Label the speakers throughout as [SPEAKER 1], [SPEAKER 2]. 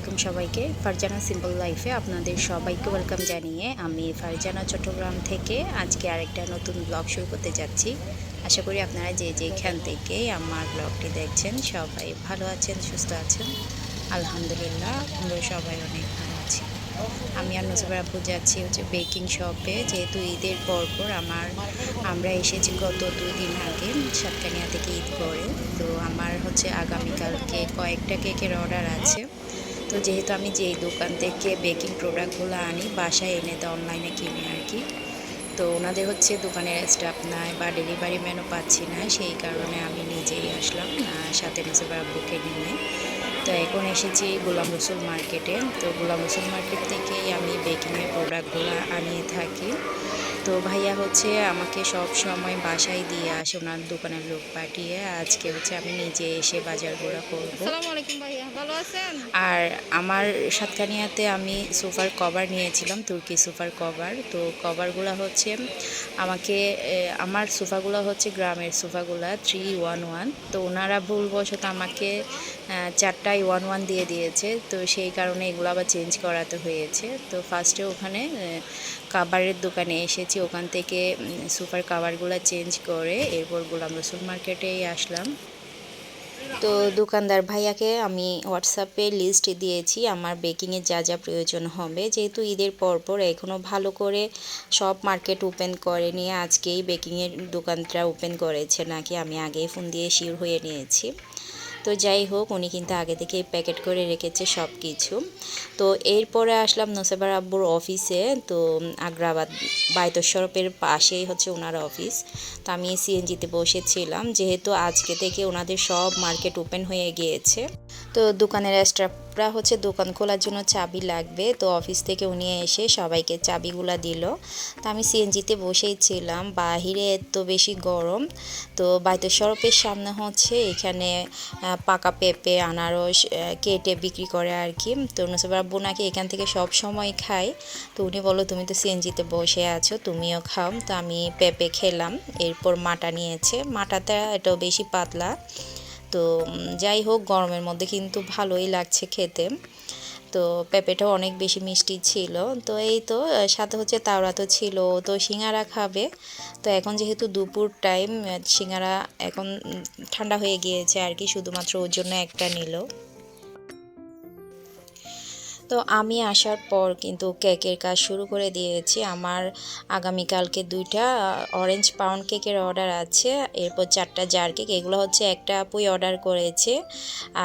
[SPEAKER 1] আলাইকুম সবাইকে। ফারজানা সিম্পল লাইফে আপনাদের সবাইকে ওয়েলকাম জানিয়ে আমি ফারজানা চট্টগ্রাম থেকে আজকে আরেকটা নতুন ব্লগ শুরু করতে যাচ্ছি। আশা করি আপনারা যে যেখান থেকে আমার ব্লগটি দেখছেন, সবাই ভালো আছেন, সুস্থ আছেন। আলহামদুলিল্লাহ, আমরা সবাই অনেক ভালো আছি। আমি আর নজর আপু যাচ্ছি হচ্ছে বেকিং শপে যেহেতু ঈদের পর পর আমার, আমরা এসেছি গত দুই দিন আগে, সাতকানিয়া থেকে ঈদ করে। তো আমার হচ্ছে আগামীকালকে কয়েকটা কেকের অর্ডার আছে। তো যেহেতু আমি যেই দোকান থেকে বেকিং প্রোডাক্টগুলো আনি, বাসায় এনে তো অনলাইনে কিনে আর কি। তো ওনাদের হচ্ছে দোকানের স্টাফ নাই বা ডেলিভারি ম্যানও পাচ্ছি না, সেই কারণে আমি নিজেই আসলাম। সাথে নজর আব্বুকে নিয়ে। তো এখন এসেছি গোলাম রসুল মার্কেটে তো গোলাম রসুল মার্কেট থেকেই আমি বেকিংয়ের প্রোডাক্টগুলো আনিয়ে থাকি। তো ভাইয়া হচ্ছে আমাকে সব সময় বাসায় দিয়ে আসে ওনার দোকানের লোক পাঠিয়ে। আজকে হচ্ছে আমি নিজে এসে বাজার বাজারগুলো করব।
[SPEAKER 2] ভাইয়া ভালো আছেন?
[SPEAKER 1] আর আমার সাতকানিয়াতে আমি সোফার কভার নিয়েছিলাম তুর্কি সোফার কভার। তো কভারগুলো হচ্ছে আমাকে আমার সোফাগুলো হচ্ছে গ্রামের সোফাগুলো থ্রি ওয়ান ওয়ান তো ওনারা ভুলবশত আমাকে চারটায় ওয়ান ওয়ান দিয়ে দিয়েছে। তো সেই কারণে এগুলো আবার চেঞ্জ করাতে হয়েছে। তো ফার্স্টে ওখানে কাবারের দোকানে এসেছি, ওখান থেকে সুপার কাভারগুলো চেঞ্জ করে এরপর গোলাম রসুল মার্কেটেই আসলাম। তো দোকানদার ভাইয়াকে আমি হোয়াটসঅ্যাপে লিস্ট দিয়েছি, আমার বেকিংয়ে যা যা প্রয়োজন হবে। যেহেতু ঈদের পর পর এখনও ভালো করে সব মার্কেট ওপেন করেনি, আজকেই বেকিংয়ের দোকানটা ওপেন করেছে, নাকি আমি আগেই ফোন দিয়ে শিওর হয়ে নিয়েছি। তো যাই হোক, উনি কিন্তু আগে থেকে প্যাকেট করে রেখেছে সব কিছু তো এরপরে আসলাম নোসেবার আব্বুর অফিসে। তো আগ্রাবাদ বায়তস্বরূপের পাশেই হচ্ছে ওনার অফিস। তো আমি সিএনজিতে বসেছিলাম, যেহেতু আজকে থেকে ওনাদের সব মার্কেট ওপেন হয়ে গিয়েছে। তো দোকানের স্টাফরা হচ্ছে দোকান খোলার জন্য চাবি লাগবে। তো অফিস থেকে উনি এসে সবাইকে চাবিগুলো দিল। তো আমি সিএনজিতে বসেই ছিলাম। বাহিরে এত বেশি গরম। তো বাইতস্বরূপের সামনে হচ্ছে এখানে পাকা পেঁপে, আনারস কেটে বিক্রি করে আর কি। তো নসিবার বোনাকে এখান থেকে সব সময় খায়। তো উনি বলো তুমি তো সিএনজিতে বসে আছো, তুমিও খাও। তো আমি পেঁপে খেলাম। এরপর মাটা নিয়েছে। মাটাটা এটাও বেশি পাতলা। তো যাই হোক, গরমের মধ্যে কিন্তু ভালোই লাগছে খেতে। তো, পেঁপেটাও অনেক বেশি মিষ্টি ছিল। তো, এই তো সাথে হচ্ছে তাওরা তো ছিল, তো সিঙ্গারা খাবে। তো, এখন যেহেতু দুপুর টাইম সিঙ্গারা এখন ঠান্ডা হয়ে গিয়েছে আর কি, শুধুমাত্র ওর জন্য একটা নিল। তো আমি আসার পর কিন্তু কেকের কাজ শুরু করে দিয়েছি। আমার আগামীকালকে দুইটা অরেঞ্জ পাউন্ড কেকের অর্ডার আছে। এরপর চারটা জার কেক এগুলো হচ্ছে একটা আপুই অর্ডার করেছে।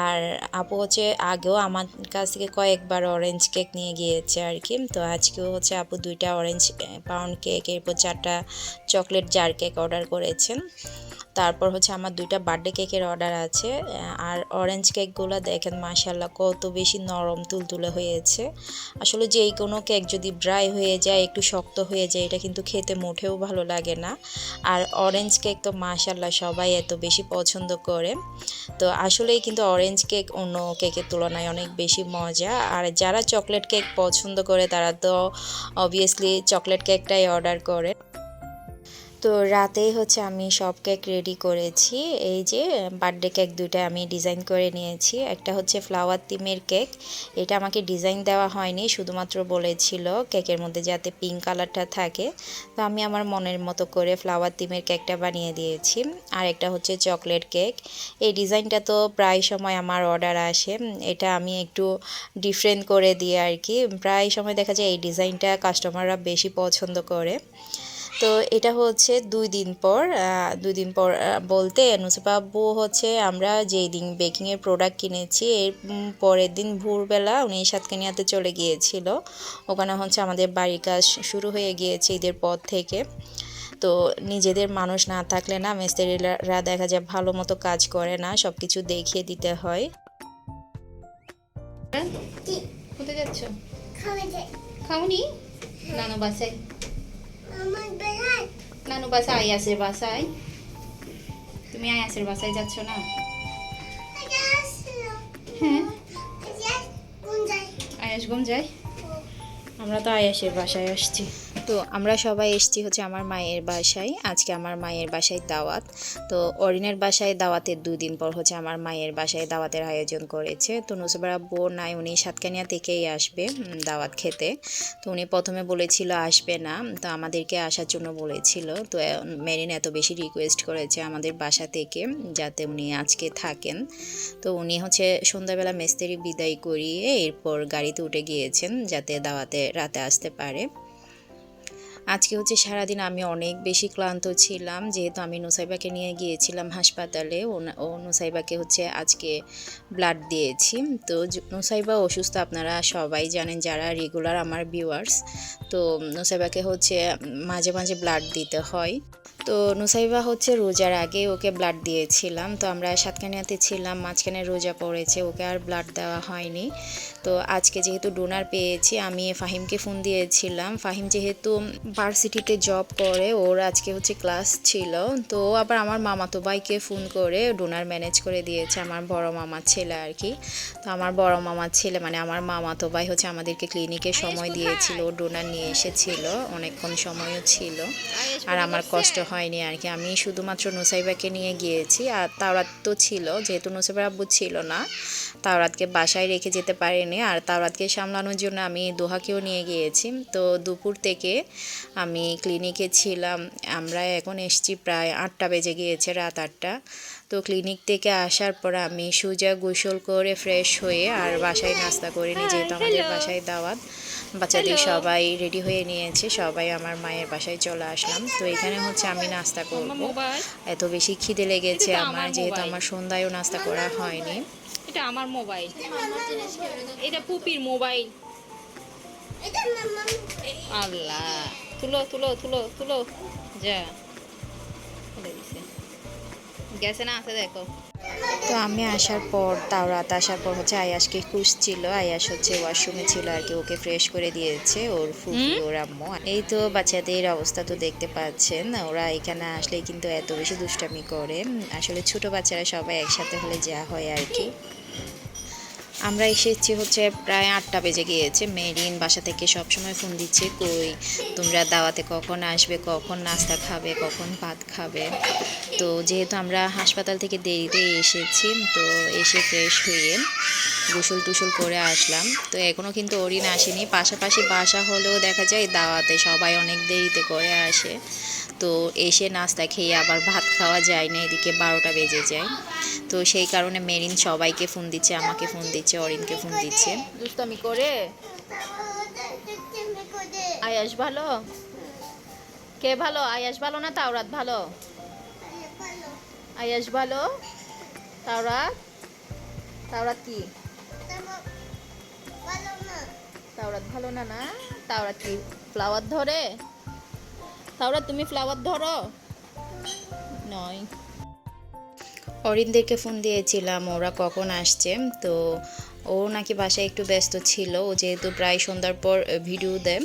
[SPEAKER 1] আর আপু হচ্ছে আগেও আমার কাছ থেকে কয়েকবার অরেঞ্জ কেক নিয়ে গিয়েছে আর কি। তো আজকেও হচ্ছে আপু দুইটা অরেঞ্জ পাউন্ড কেক এরপর চারটা চকলেট জার কেক অর্ডার করেছেন। তারপর হচ্ছে আমার দুইটা বার্থডে কেকের অর্ডার আছে, আর অরেঞ্জ কেকগুলো দেখেন মাশাল্লাহ কত বেশি নরম, তুলতুলে হয়েছে। আসলে যেই কোনো কেক যদি ড্রাই হয়ে যায়, একটু শক্ত হয়ে যায়, এটা কিন্তু খেতে মোটেও ভালো লাগে না। আর অরেঞ্জ কেক তো মাশাল্লাহ সবাই এত বেশি পছন্দ করে। তো আসলেই কিন্তু অরেঞ্জ কেক অন্য কেকের তুলনায় অনেক বেশি মজা। আর যারা চকলেট কেক পছন্দ করে, তারা তো অবভিয়াসলি চকলেট কেকটাই অর্ডার করে। তো রাতেই হচ্ছে আমি সব কেক রেডি করেছি। এই যে বার্থডে কেক দুইটা আমি ডিজাইন করে নিয়েছি। একটা হচ্ছে ফ্লাওয়ার থিমের কেক এটা আমাকে ডিজাইন দেওয়া হয়নি, শুধুমাত্র বলেছিল কেকের মধ্যে যাতে পিঙ্ক কালারটা থাকে। তো আমি আমার মনের মতো করে ফ্লাওয়ার থিমের কেকটা বানিয়ে দিয়েছি। আর একটা হচ্ছে চকলেট কেক এই ডিজাইনটা তো প্রায় সময় আমার অর্ডার আসে। এটা আমি একটু ডিফারেন্ট করে দিই আর কি। প্রায় সময় দেখা যায় এই ডিজাইনটা কাস্টমাররা বেশি পছন্দ করে। তো এটা হচ্ছে দুই দিন পর দুই দিন পর বলতে নুসিফা আব্বু হচ্ছে আমরা যেই দিন বেকিংয়ের প্রোডাক্ট কিনেছি এর পরের দিন ভোরবেলা উনি সাতকানিয়াতে চলে গিয়েছিল। ওখানে হচ্ছে আমাদের বাড়ির কাজ শুরু হয়ে গিয়েছে ঈদের পর থেকে। তো নিজেদের মানুষ না থাকলে না মিস্ত্রিরা দেখা যায় ভালো মতো কাজ করে না সব কিছু দেখিয়ে দিতে হয়।
[SPEAKER 2] হ্যাঁ? কোথায় যাচ্ছ? খাওনি? নানু বাসায়। নানু বাসা আয়াসের বাসায়। তুমি আয়াসের বাসায় যাচ্ছ না? হ্যাঁ।
[SPEAKER 3] এটা কোন যায়
[SPEAKER 2] আয়াস ঘুম যায় আমরা তো আয়াসের বাসায় আসছি।
[SPEAKER 1] তো আমরা সবাই এসেছি হচ্ছে আমার মায়ের বাসায়। আজকে আমার মায়ের বাসায় দাওয়াত। তো অরিনের বাসায় দাওয়াতের দুদিন পর হচ্ছে আমার মায়ের বাসায় দাওয়াতের আয়োজন করেছে। তো নুসবার আব্বু নাই, উনি সাতকানিয়া থেকেই আসবে দাওয়াত খেতে। তো উনি প্রথমে বলেছিল, আসবে না। তো আমাদেরকে আসার জন্য বলেছিল। তো মেরিন এত বেশি রিকোয়েস্ট করেছে আমাদের বাসা থেকে, যাতে উনি আজকে থাকেন। তো উনি হচ্ছে সন্ধ্যাবেলা মেস্তেরি বিদায় করিয়ে এরপর গাড়িতে উঠে গিয়েছেন, যাতে দাওয়াতে রাতে আসতে পারে। আজকে হচ্ছে সারাদিন আমি অনেক বেশি ক্লান্ত ছিলাম, যেহেতু আমি নুসাইবাকে নিয়ে গিয়েছিলাম হাসপাতালে। ও নুসাইবাকে হচ্ছে আজকে ব্লাড দিয়েছি। তো নুসাইবা অসুস্থ আপনারা সবাই জানেন যারা রেগুলার আমার ভিউয়ার্স তো নুসাইবাকে হচ্ছে মাঝে মাঝে ব্লাড দিতে হয়। তো নুসাইবা হচ্ছে রোজার আগে ওকে ব্লাড দিয়েছিলাম। তো আমরা সাতকানিয়াতে ছিলাম, মাঝখানে রোজা পড়েছে, ওকে আর ব্লাড দেওয়া হয়নি। তো আজকে যেহেতু ডোনার পেয়েছি, আমি ফাহিমকে ফোন দিয়েছিলাম। ফাহিম যেহেতু ভার্সিটিতে জব করে, ওর আজকে হচ্ছে ক্লাস ছিল। তো আবার আমার মামাতো ভাইকে ফোন করে ডোনার ম্যানেজ করে দিয়েছে আমার বড় মামার ছেলে আর কি। তো আমার বড় মামার ছেলে মানে আমার মামাতো ভাই হচ্ছে আমাদেরকে ক্লিনিকে সময় দিয়েছিল ডোনার নিয়ে এসেছিল, অনেকক্ষণ সময়ও ছিল। আর আমার কষ্ট হয়নি আর কি। আমি শুধুমাত্র নুসাইবাকে নিয়ে গিয়েছি। আর তাওরাত তো ছিল যেহেতু নুসাইবার আব্বু ছিল না তাওরাতকে বাসায় রেখে যেতে পারিনি। আর তাওরাতকে সামলানোর জন্য আমি দোহাকেও নিয়ে গিয়েছি। তো দুপুর থেকে আমি ক্লিনিকে ছিলাম। আমরা এখন এসছি প্রায় আটটা বেজে গিয়েছে রাত আটটা। তো ক্লিনিক থেকে আসার পর আমি সুজা গোসল করে ফ্রেশ হয়ে আর বাসায় নাস্তা করে নিই যেহেতু আমাদের বাসায় দাওয়াত। বাচ্চাদের সবাই রেডি হয়ে নিয়েছে সবাই আমার মায়ের বাসায় চলে আসলাম। তো এখানে হচ্ছে আমি নাস্তা করব।
[SPEAKER 2] মোবাইল
[SPEAKER 1] এত বেশি খিদে লেগেছে আমার
[SPEAKER 2] আমার
[SPEAKER 1] যেহেতু আমার সন্ধ্যায়ও নাস্তা করা হয়নি।
[SPEAKER 2] এটা আমার মোবাইল এটা পুপির মোবাইল আল্লাহ। তুলো তুলো তুলো তুলো। যা। গেছে না আছে দেখো।
[SPEAKER 1] তো আমি আসার পর তাও রাত আসার পর হচ্ছে আয়াসকে ছিল আয়াস হচ্ছে ওয়াশরুমে ছিল আর কি ওকে ফ্রেশ করে দিয়েছে ওর ফুফি ওর আম্মু। এই তো বাচ্চাদের অবস্থা তো দেখতে পাচ্ছেন ওরা এখানে আসলে কিন্তু এত বেশি দুষ্টামি করে। আসলে ছোট বাচ্চারা সবাই একসাথে হলে যা হয় আর কি। আমরা এসেছি হচ্ছে প্রায় আটটা বেজে গিয়েছে। মেরিন বাসা থেকে সবসময় ফোন দিচ্ছে, কই, তোমরা দাওয়াতে কখন আসবে? কখন নাস্তা খাবে? কখন ভাত খাবে? তো যেহেতু আমরা হাসপাতাল থেকে দেরিতে এসেছি, তো এসে ফ্রেশ হয়ে গোসল টুসল করে আসলাম। তো এখনও কিন্তু অরিন আসেনি। পাশাপাশি বাসা হলেও দেখা যায় দাওয়াতে সবাই অনেক দেরিতে করে আসে। তো এসে নাস্তা খেয়ে আবার ভাত খাওয়া যায় না, এদিকে বারোটা বেজে যায়। তো সেই কারণে মেরিন সবাইকে ফোন দিচ্ছে, আমাকে ফোন দিচ্ছে অরিনকে ফোন দিচ্ছে।
[SPEAKER 2] করে? আয়াস ভালো? কে ভালো? আয়াস ভালো না তাওরাত ভালো? আয়াস ভালো? তাওরাত? তাওরাত কি? তাওরাত ভালো না না? তাওরাত কি ফ্লাওয়ার ধরে? তাওরাত, তুমি ফ্লাওয়ার ধরো? নয়।
[SPEAKER 1] অরিনদেরকে ফোন দিয়েছিলাম, ওরা কখন আসছে? তো ও নাকি বাসায় একটু ব্যস্ত ছিল, ও যেহেতু প্রায় সন্ধ্যার পর ভিডিও দেয়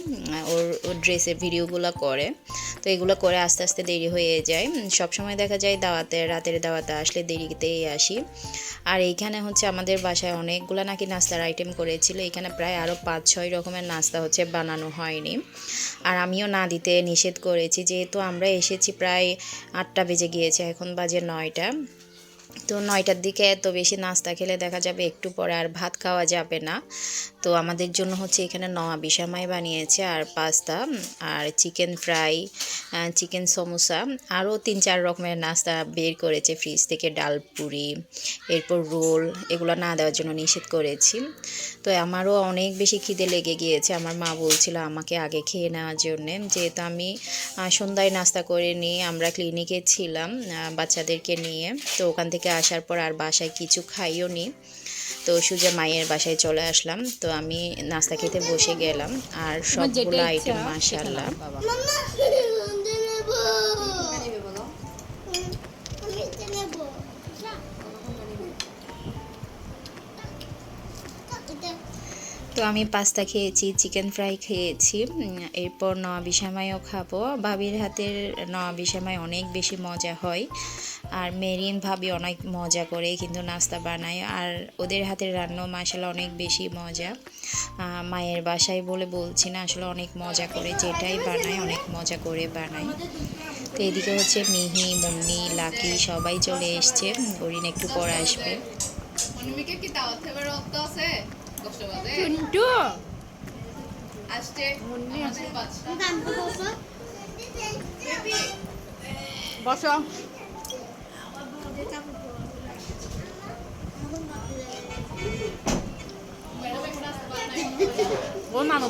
[SPEAKER 1] ওর ওর ড্রেসের ভিডিওগুলো করে। তো এগুলো করে আস্তে আস্তে দেরি হয়ে যায়। সব সময় দেখা যায় দাওয়াতে, রাতের দাওয়াতে আসলে দেরিতেই আসি। আর এইখানে হচ্ছে আমাদের বাসায় অনেকগুলো নাকি নাস্তার আইটেম করেছিল, এখানে প্রায় আরও পাঁচ ছয় রকমের নাস্তা হচ্ছে বানানো হয়নি। আর আমিও না দিতে নিষেধ করেছি, যেহেতু আমরা এসেছি প্রায় আটটা বেজে গিয়েছে, এখন বাজে নয়টা। তো নয়টার দিকে এত বেশি নাস্তা খেলে দেখা যাবে একটু পরে আর ভাত খাওয়া যাবে না। তো আমাদের জন্য হচ্ছে এখানে নয়া বিশামাই বানিয়েছে আর পাস্তা আর চিকেন ফ্রাই চিকেন সমোসা, আরও তিন চার রকমের নাস্তা বের করেছে ফ্রিজ থেকে, ডাল পুরি, এরপর রোল, এগুলো না দেওয়ার জন্য নিষেধ করেছি। তো আমারও অনেক বেশি খিদে লেগে গিয়েছে। আমার মা বলছিল আমাকে আগে খেয়ে নেওয়ার জন্যে, যেহেতু আমি সন্ধ্যায় নাস্তা করে নিয়ে আমরা ক্লিনিকে ছিলাম বাচ্চাদেরকে নিয়ে, তো ওখান থেকে আসার পর আর বাসায় কিছু খাইও নি। তো সুজা মায়ের বাসায় চলে আসলাম। তো আমি নাস্তা খেতে বসে গেলাম। আর সবগুলো আইটেম
[SPEAKER 3] এটা
[SPEAKER 1] তো আমি পাস্তা খেয়েছি চিকেন ফ্রাই খেয়েছি। এরপর সেমাইও খাব। ভাবির হাতের সেমাই অনেক বেশি মজা হয়। আর মেরিন ভাবি অনেক মজা করে কিন্তু নাস্তা বানায়। আর ওদের হাতের রান্না মাসালা অনেক বেশি মজা। মায়ের বাসায় বলে বলছি না আসলে অনেক মজা করে যেটাই বানায় অনেক মজা করে বানায়। তো এদিকে হচ্ছে মিহি মুন্নি লাকি সবাই চলে এসছে। অরিন একটু পরে আসবে।
[SPEAKER 2] আসছে।
[SPEAKER 4] বসো। কথা বলছি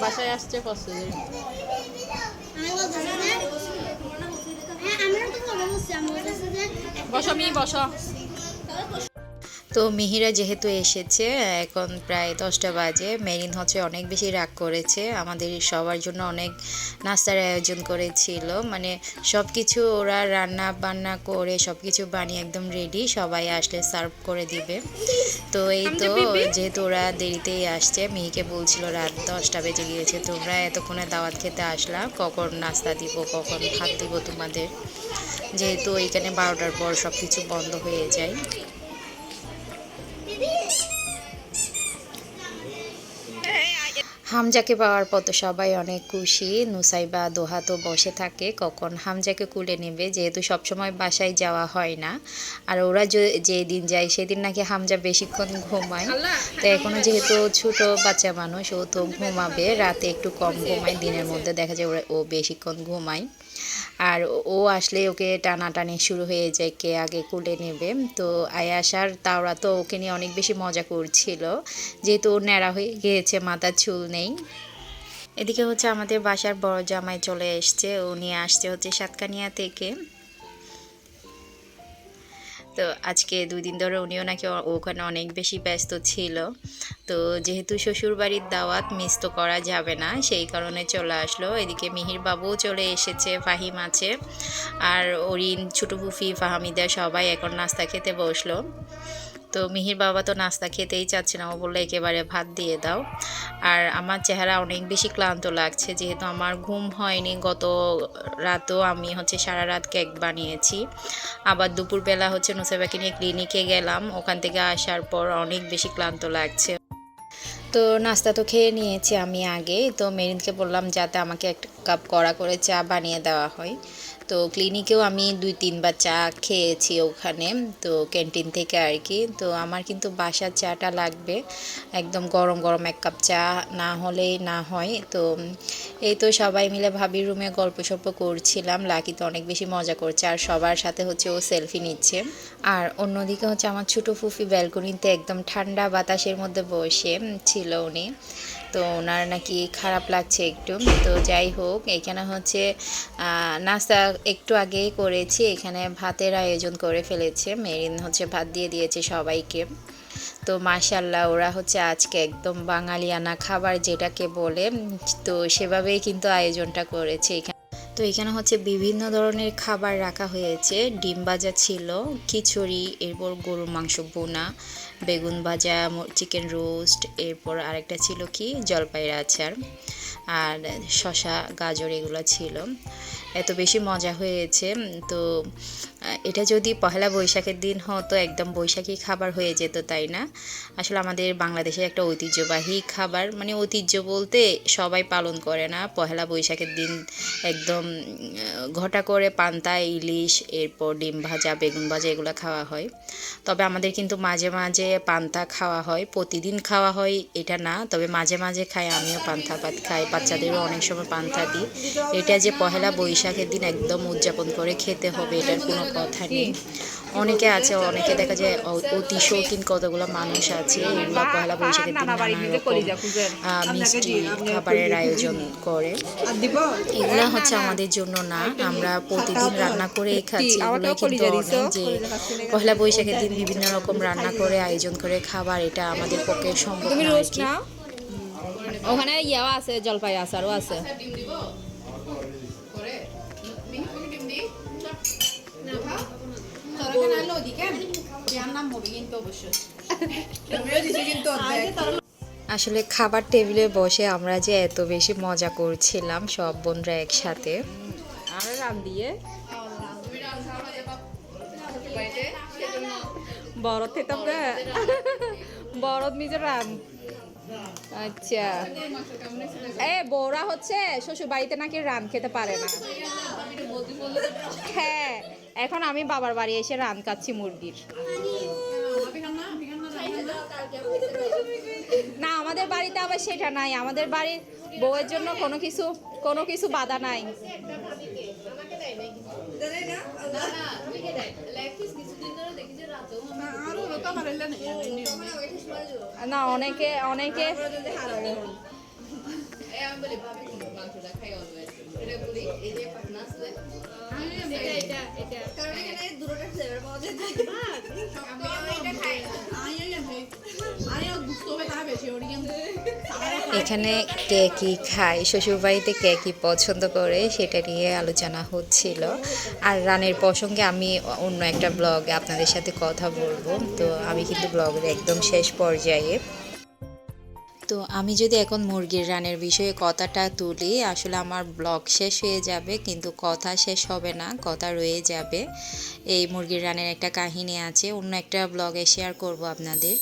[SPEAKER 4] বাসায় আসছে
[SPEAKER 3] যে
[SPEAKER 4] বসো মি বসো।
[SPEAKER 1] তো মিহিরা যেহেতু এসেছে এখন প্রায় দশটা বাজে। মেরিন হচ্ছে অনেক বেশি রাগ করেছে আমাদের সবার জন্য অনেক নাস্তার আয়োজন করেছিল। মানে সব কিছু ওরা রান্না বান্না করে সব কিছু বানিয়ে একদম রেডি সবাই আসলে সার্ভ করে দিবে। তো এই তো যেহেতু ওরা দেরিতেই আসছে মিহিকে বলছিল রাত দশটা বেজে গিয়েছে তোমরা এতক্ষণে দাওয়াত খেতে আসলা কখন নাস্তা দিব কখন ভাত দিব তোমাদের? যেহেতু এখানে বারোটার পর সব কিছু বন্ধ হয়ে যায়। হামজাকে পাওয়ার পর তো সবাই অনেক খুশি। নুসাইবা দোহা তো বসে থাকে, কখন হামজাকে কুলে নেবে? যেহেতু সবসময় বাসায় যাওয়া হয় না। আর ওরা যে- যে দিন যায় সেদিন নাকি হামজা বেশিক্ষণ ঘুমায়। তো এখনও যেহেতু ছোট বাচ্চা মানুষ, ও তো ঘুমাবে। রাতে একটু কম ঘুমায়, দিনের মধ্যে দেখা যায় ওরা, ও বেশিক্ষণ ঘুমায়। আর ও আসলে ওকে টানাটানি শুরু হয়ে যায় কে আগে কুলে নেবে। তো আয়াসার তাওরা তো ওকে নিয়ে অনেক বেশি মজা করছিল। যেহেতু ও ন্যাড়া হয়ে গিয়েছে, মাথার চুল নেই। এদিকে হচ্ছে আমাদের বাসার বড় জামাই চলে এসছে। উনি আসছে হচ্ছে সাতকানিয়া থেকে। তো আজকে দুই দিন ধরে উনিও নাকি ওখানে অনেক বেশি ব্যস্ত ছিল। তো যেহেতু শ্বশুর বাড়ির দাওয়াত মিস তো করা যাবে না, সেই কারণে চলে আসলো। এদিকে মিহির বাবুও চলে এসেছে, ফাহিম আছে। আর অরিন, ছোটো ফুফি, ফাহামিদা সবাই এখন নাস্তা খেতে বসল। তো মিহির বাবা তো নাস্তা খেতেই চাচ্ছে না। ও বলল, একেবারে ভাত দিয়ে দাও। আর আমার চেহারা অনেক বেশি ক্লান্ত লাগছে, যেহেতু আমার ঘুম হয়নি। গত রাতও আমি হচ্ছে সারা রাত কেক বানিয়েছি। আবার দুপুরবেলা হচ্ছে নুসাইবাকে নিয়ে ক্লিনিকে গেলাম। ওখান থেকে আসার পর অনেক বেশি ক্লান্ত লাগছে। তো নাস্তা তো খেয়ে নিয়েছি আমি আগে। তো মেরিনকে বললাম, যাতে আমাকে একটা কাপ কড়া করে চা বানিয়ে দেওয়া হয়। তো ক্লিনিকেও আমি দুই, তিনবার চা খেয়েছি ওখানে, তো ক্যান্টিন থেকে আর কি। তো আমার কিন্তু বাসার চাটা লাগবে, একদম গরম গরম এক কাপ চা না হলেই না হয়। তো এই তো সবাই মিলে ভাবির রুমে গল্প সল্প করছিলাম, লাকি তো অনেক বেশি মজা করছে, আর সবার সাথে হচ্ছে ও সেলফি নিচ্ছে। আর অন্যদিকে হচ্ছে আমার ছোটো ফুফি ব্যালকনিতে একদম ঠান্ডা বাতাসের মধ্যে বসে ছিল উনি। তো ওনার নাকি খারাপ লাগছে একটু। তো যাই হোক, এখানে হচ্ছে নাস্তা একটু আগেই করেছি। এখানে ভাতের আয়োজন করে ফেলেছে। মেরিন হচ্ছে ভাত দিয়ে দিয়েছে সবাইকে। তো মাশাল্লাহ ওরা হচ্ছে আজকে একদম বাঙালিয়ানা খাবার যেটাকে বলে, তো সেভাবেই কিন্তু আয়োজনটা করেছে এখানে। তো এখানে হচ্ছে বিভিন্ন ধরনের খাবার রাখা হয়েছে। ডিম ভাজা ছিল, খিচুড়ি, এরপর গরুর মাংস বোনা বেগুন ভাজা চিকেন রোস্ট এরপর আরেকটা ছিল কি? জলপাইয়ের আচার আর শশা গাজর এগুলো ছিল। এত বেশি মজা হয়েছে। তো এটা যদি পহেলা বৈশাখের দিন হতো, একদম বৈশাখী খাবার হয়ে যেত, তাই না? আসলে আমাদের বাংলাদেশের একটা ঐতিহ্যবাহী খাবার মানে ঐতিহ্য বলতে সবাই পালন করে না। পহেলা বৈশাখের দিন একদম ঘটা করে পান্তা, ইলিশ, এরপর ডিম ভাজা, বেগুন ভাজা এগুলো খাওয়া হয়। তবে আমাদের কিন্তু মাঝে মাঝে পান্তা খাওয়া হয়, প্রতিদিন খাওয়া হয়, এটা না। তবে মাঝে মাঝে খাই, আমিও পান্তা ভাত খাই, বাচ্চাদেরও অনেক সময় পান্তা দিই। এটা যে পহেলা বৈশাখের দিন একদম উদযাপন করে খেতে হবে, এটার কোনো কথা নেই। অনেকে আছে অনেকে দেখা যায় অতি শৌখিন কতগুলো মানুষ আছে এগুলো পহেলা বৈশাখের দিন নানা রকম মিষ্টি খাবারের আয়োজন করে। এগুলা হচ্ছে আমাদের জন্য না আমরা প্রতিদিন রান্না করে খাচ্ছি। এগুলো কিন্তু অনেক যে পয়লা বৈশাখের দিন বিভিন্ন রকম রান্না করে আয়োজন করে খাবার এটা আমাদের পক্ষে সম্ভব না
[SPEAKER 4] ওখানে ইয়াও আছে জলপাই আচারও আছে।
[SPEAKER 2] তোরা ওদিকে ইয়ার নাম হবে কিন্তু অবশ্যই কিন্তু
[SPEAKER 1] আসলে খাবার টেবিলে বসে আমরা যে এত বেশি মজা করছিলাম সব বোনরা একসাথে।
[SPEAKER 4] আর রাম দিয়ে।
[SPEAKER 2] রাম
[SPEAKER 4] বরত নিজের রান আচ্ছা। এ বৌরা হচ্ছে শ্বশুর বাড়িতে নাকি রান খেতে পারে না? হ্যাঁ। এখন আমি বাবার বাড়ি এসে রান কাচ্ছি মুরগির। না, আমাদের বাড়িতে আবার সেটা নাই। আমাদের বাড়ির বউয়ের জন্য কোনো কিছু কোনো কিছু বাধা নাই।
[SPEAKER 2] আরও লোক পারিলে নেই
[SPEAKER 4] না, অনেকে অনেকে
[SPEAKER 2] আমিও গুস্ত হবে তারা বেশি ওরি কিন্তু
[SPEAKER 1] এখানে কে কি খায়, শ্বশুরবাড়িতে কে কী পছন্দ করে সেটা নিয়ে আলোচনা হচ্ছিল। আর রানের প্রসঙ্গে আমি অন্য একটা ব্লগে আপনাদের সাথে কথা বলব। তো আমি কিন্তু ব্লগের একদম শেষ পর্যায়ে। তো আমি যদি এখন মুরগির রানের বিষয়ে কথাটা তুলি, আসলে আমার ব্লগ শেষ হয়ে যাবে, কিন্তু কথা শেষ হবে না, কথা রয়ে যাবে। এই মুরগির রানের একটা কাহিনী আছে, অন্য একটা ব্লগে শেয়ার করব আপনাদের।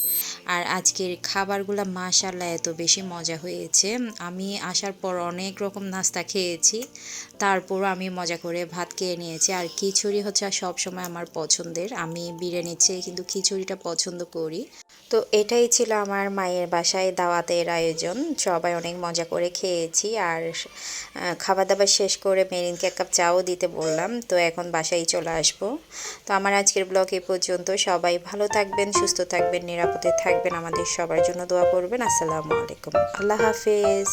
[SPEAKER 1] আর আজকের খাবারগুলো মাশাল্লাহ এত বেশি মজা হয়েছে। আমি আসার পর অনেক রকম নাস্তা খেয়েছি, তারপরও আমি মজা করে ভাত খেয়ে নিয়েছি। আর খিচুড়ি হচ্ছে সব সময় আমার পছন্দের, আমি বিরিয়ানির চেয়ে কিন্তু খিচুড়িটা পছন্দ করি। তো এটাই ছিল আমার মায়ের বাসায় দাওয়াতের আয়োজন। সবাই অনেক মজা করে খেয়েছি আর খাবার দাবার শেষ করে মেরিনকে এক কাপ চাও দিতে বললাম। তো এখন বাসায় চলে আসব। তো আমার আজকের ব্লগ এ পর্যন্ত। সবাই ভালো থাকবেন, সুস্থ থাকবেন, নিরাপদে থাকবেন। আমাদের সবার জন্য দোয়া করবেন। আসসালামু আলাইকুম। আল্লাহ হাফেজ।